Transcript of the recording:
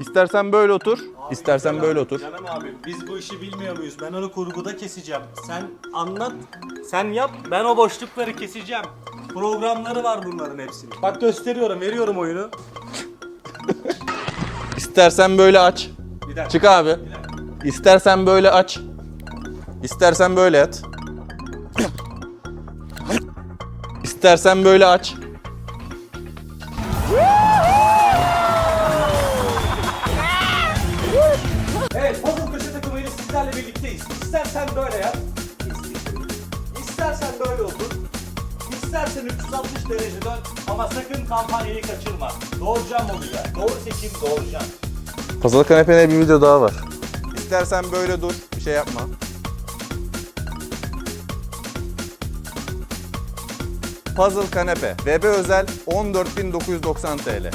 İstersen böyle otur, istersen böyle otur. Canım abi biz bu işi bilmiyor muyuz? Ben onu kurguda keseceğim. Sen anlat, sen yap ben o boşlukları keseceğim. Programları var bunların hepsinin. Bak gösteriyorum, veriyorum oyunu. İstersen böyle aç. Bir dakika. Çık abi. İstersen böyle aç. İstersen böyle yat. İstersen böyle aç. Sizlerle birlikteyiz. İstersen böyle yap. İstersen böyle otur. İstersen 360 derece dön ama sakın kampanyayı kaçırma. Doğurcan olacak. Doğru seçim doğurcan. Puzzle kanepene bir video daha var. İstersen böyle dur, bir şey yapma. Puzzle kanepe. Web'e özel 14.990 TL.